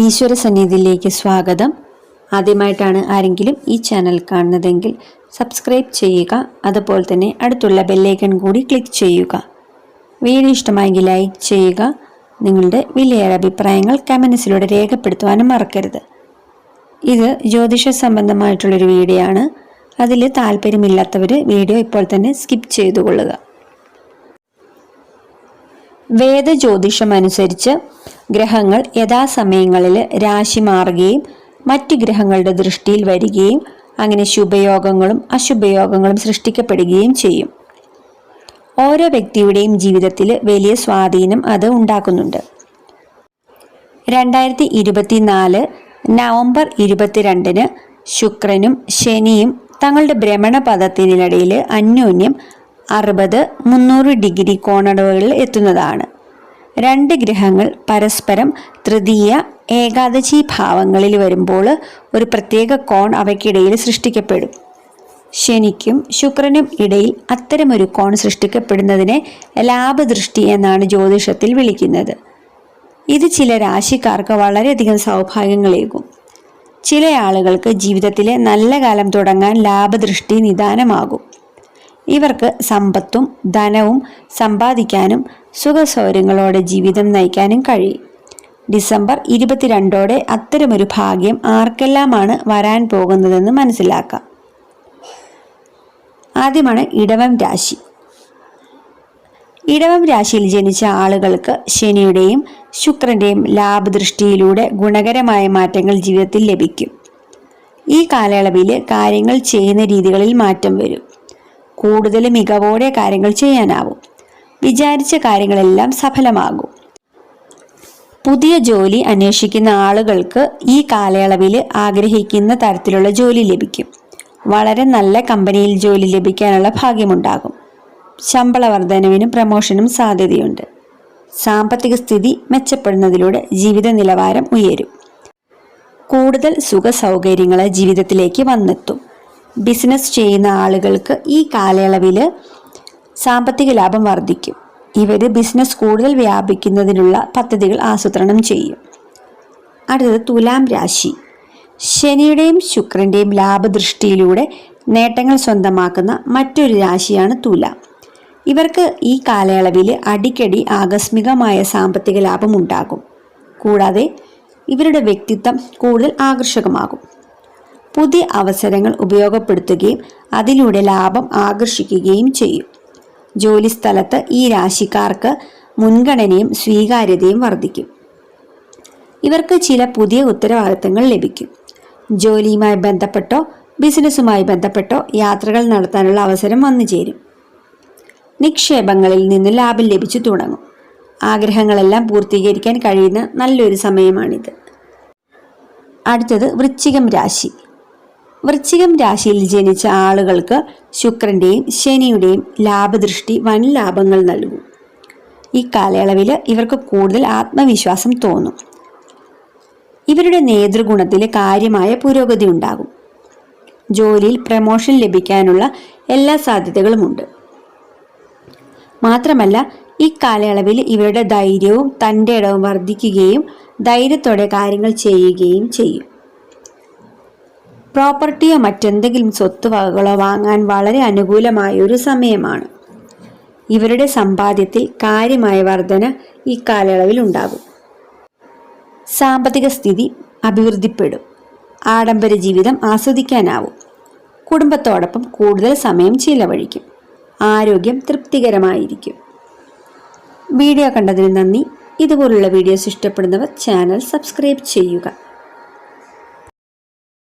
ഈശ്വര സന്നിധിയിലേക്ക് സ്വാഗതം. ആദ്യമായിട്ടാണ് ആരെങ്കിലും ഈ ചാനൽ കാണുന്നതെങ്കിൽ സബ്സ്ക്രൈബ് ചെയ്യുക അതുപോലെ തന്നെ അടുത്തുള്ള ബെല്ലൈക്കൺ കൂടി ക്ലിക്ക് ചെയ്യുക. വീഡിയോ ഇഷ്ടമായെങ്കിൽ ലൈക്ക് ചെയ്യുക നിങ്ങളുടെ വിലയേറെ അഭിപ്രായങ്ങൾ കമൻസിലൂടെ രേഖപ്പെടുത്തുവാനും മറക്കരുത്. ഇത് ജ്യോതിഷ സംബന്ധമായിട്ടുള്ളൊരു വീഡിയോ ആണ്. അതിൽ താല്പര്യമില്ലാത്തവർ വീഡിയോ ഇപ്പോൾ തന്നെ സ്കിപ്പ് ചെയ്തു കൊള്ളുക. വേദജ്യോതിഷം അനുസരിച്ച് ഗ്രഹങ്ങൾ യഥാസമയങ്ങളിൽ രാശി മാറുകയും മറ്റ് ഗ്രഹങ്ങളുടെ ദൃഷ്ടിയിൽ വരികയും അങ്ങനെ ശുഭയോഗങ്ങളും അശുഭയോഗങ്ങളും സൃഷ്ടിക്കപ്പെടുകയും ചെയ്യും. ഓരോ വ്യക്തിയുടെയും ജീവിതത്തിൽ വലിയ സ്വാധീനം അത് ഉണ്ടാക്കുന്നുണ്ട്. രണ്ടായിരത്തി ഇരുപത്തിനാല് നവംബർ ഇരുപത്തിരണ്ടിന് ശുക്രനും ശനിയും തങ്ങളുടെ ഭ്രമണപഥത്തിനിടയിൽ അന്യോന്യം അറുപത് മുന്നൂറ് ഡിഗ്രി കോണടവുകളിൽ എത്തുന്നതാണ്. രണ്ട് ഗ്രഹങ്ങൾ പരസ്പരം തൃതീയ ഏകാദശി ഭാവങ്ങളിൽ വരുമ്പോൾ ഒരു പ്രത്യേക കോൺ അവയ്ക്കിടയിൽ സൃഷ്ടിക്കപ്പെടും. ശനിക്കും ശുക്രനും ഇടയിൽ അത്തരമൊരു കോൺ സൃഷ്ടിക്കപ്പെടുന്നതിനെ ലാഭദൃഷ്ടി എന്നാണ് ജ്യോതിഷത്തിൽ വിളിക്കുന്നത്. ഇത് ചില രാശിക്കാർക്ക് വളരെയധികം സൗഭാഗ്യങ്ങളേകും. ചില ആളുകൾക്ക് ജീവിതത്തിലെ നല്ല കാലം തുടങ്ങാൻ ലാഭദൃഷ്ടി നിദാനമാകും. ഇവർക്ക് സമ്പത്തും ധനവും സമ്പാദിക്കാനും സുഖസൗകര്യങ്ങളോടെ ജീവിതം നയിക്കാനും കഴിയും. ഡിസംബർ ഇരുപത്തിരണ്ടോടെ അത്തരമൊരു ഭാഗ്യം ആർക്കെല്ലാമാണ് വരാൻ പോകുന്നതെന്ന് മനസ്സിലാക്കാം. ആദ്യമാണ് ഇടവം രാശി. ഇടവം രാശിയിൽ ജനിച്ച ആളുകൾക്ക് ശനിയുടെയും ശുക്രന്റെയും ലാഭദൃഷ്ടിയിലൂടെ ഗുണകരമായ മാറ്റങ്ങൾ ജീവിതത്തിൽ ലഭിക്കും. ഈ കാലയളവിൽ കാര്യങ്ങൾ ചെയ്യുന്ന രീതികളിൽ മാറ്റം വരും. കൂടുതൽ മികവോടെ കാര്യങ്ങൾ ചെയ്യാനാവും. വിചാരിച്ച കാര്യങ്ങളെല്ലാം സഫലമാകും. പുതിയ ജോലി അന്വേഷിക്കുന്ന ആളുകൾക്ക് ഈ കാലയളവിൽ ആഗ്രഹിക്കുന്ന തരത്തിലുള്ള ജോലി ലഭിക്കും. വളരെ നല്ല കമ്പനിയിൽ ജോലി ലഭിക്കാനുള്ള ഭാഗ്യമുണ്ടാകും. ശമ്പള വർധനവിനും പ്രമോഷനും സാധ്യതയുണ്ട്. സാമ്പത്തിക സ്ഥിതി മെച്ചപ്പെടുന്നതിലൂടെ ജീവിത നിലവാരം ഉയരും. കൂടുതൽ സുഖ സൗകര്യങ്ങൾ ജീവിതത്തിലേക്ക് വന്നെത്തും. ബിസിനസ് ചെയ്യുന്ന ആളുകൾക്ക് ഈ കാലയളവിൽ സാമ്പത്തിക ലാഭം വർദ്ധിക്കും. ഇവർ ബിസിനസ് കൂടുതൽ വ്യാപിക്കുന്നതിനുള്ള പദ്ധതികൾ ആസൂത്രണം ചെയ്യും. അടുത്തത് തുലാം രാശി. ശനിയുടെയും ശുക്രന്റെയും ലാഭദൃഷ്ടിയിലൂടെ നേട്ടങ്ങൾ സ്വന്തമാക്കുന്ന മറ്റൊരു രാശിയാണ് തുലാം. ഇവർക്ക് ഈ കാലയളവിൽ അടിക്കടി ആകസ്മികമായ സാമ്പത്തിക ലാഭം ഉണ്ടാകും. കൂടാതെ ഇവരുടെ വ്യക്തിത്വം കൂടുതൽ ആകർഷകമാകും. പുതിയ അവസരങ്ങൾ ഉപയോഗപ്പെടുത്തുകയും അതിലൂടെ ലാഭം ആകർഷിക്കുകയും ചെയ്യും. ജോലിസ്ഥലത്ത് ഈ രാശിക്കാർക്ക് മുൻഗണനയും സ്വീകാര്യതയും വർദ്ധിക്കും. ഇവർക്ക് ചില പുതിയ ഉത്തരവാദിത്തങ്ങൾ ലഭിക്കും. ജോലിയുമായി ബന്ധപ്പെട്ടോ ബിസിനസ്സുമായി ബന്ധപ്പെട്ടോ യാത്രകൾ നടത്താനുള്ള അവസരം വന്നു ചേരും. നിക്ഷേപങ്ങളിൽ നിന്ന് ലാഭം ലഭിച്ചു തുടങ്ങും. ആഗ്രഹങ്ങളെല്ലാം പൂർത്തീകരിക്കാൻ കഴിയുന്ന നല്ലൊരു സമയമാണിത്. അടുത്തത് വൃശ്ചികം രാശി. വൃശ്ചികം രാശിയിൽ ജനിച്ച ആളുകൾക്ക് ശുക്രന്റെയും ശനിയുടെയും ലാഭദൃഷ്ടി വൻ ലാഭങ്ങൾ നൽകും. ഈ കാലയളവിൽ ഇവർക്ക് കൂടുതൽ ആത്മവിശ്വാസം തോന്നും. ഇവരുടെ നേതൃഗുണത്തിൽ കാര്യമായ പുരോഗതി ഉണ്ടാകും. ജോലിയിൽ പ്രമോഷൻ ലഭിക്കാനുള്ള എല്ലാ സാധ്യതകളുമുണ്ട്. മാത്രമല്ല ഈ കാലയളവിൽ ഇവരുടെ ധൈര്യവും തന്റെ ഇടവും വർദ്ധിക്കുകയും ധൈര്യത്തോടെ കാര്യങ്ങൾ ചെയ്യുകയും ചെയ്യും. പ്രോപ്പർട്ടിയോ മറ്റെന്തെങ്കിലും സ്വത്തുവകകളോ വാങ്ങാൻ വളരെ അനുകൂലമായ ഒരു സമയമാണ്. ഇവരുടെ സമ്പാദ്യത്തിൽ കാര്യമായ വർധന ഈ കാലയളവിൽ ഉണ്ടാകും. സാമ്പത്തിക സ്ഥിതി അഭിവൃദ്ധിപ്പെടും. ആഡംബര ജീവിതം ആസ്വദിക്കാനാവും. കുടുംബത്തോടൊപ്പം കൂടുതൽ സമയം ചിലവഴിക്കും. ആരോഗ്യം തൃപ്തികരമായിരിക്കും. വീഡിയോ കണ്ടതിന് നന്ദി. ഇതുപോലുള്ള വീഡിയോസ് ഇഷ്ടപ്പെടുന്നവർ ചാനൽ സബ്സ്ക്രൈബ് ചെയ്യുക.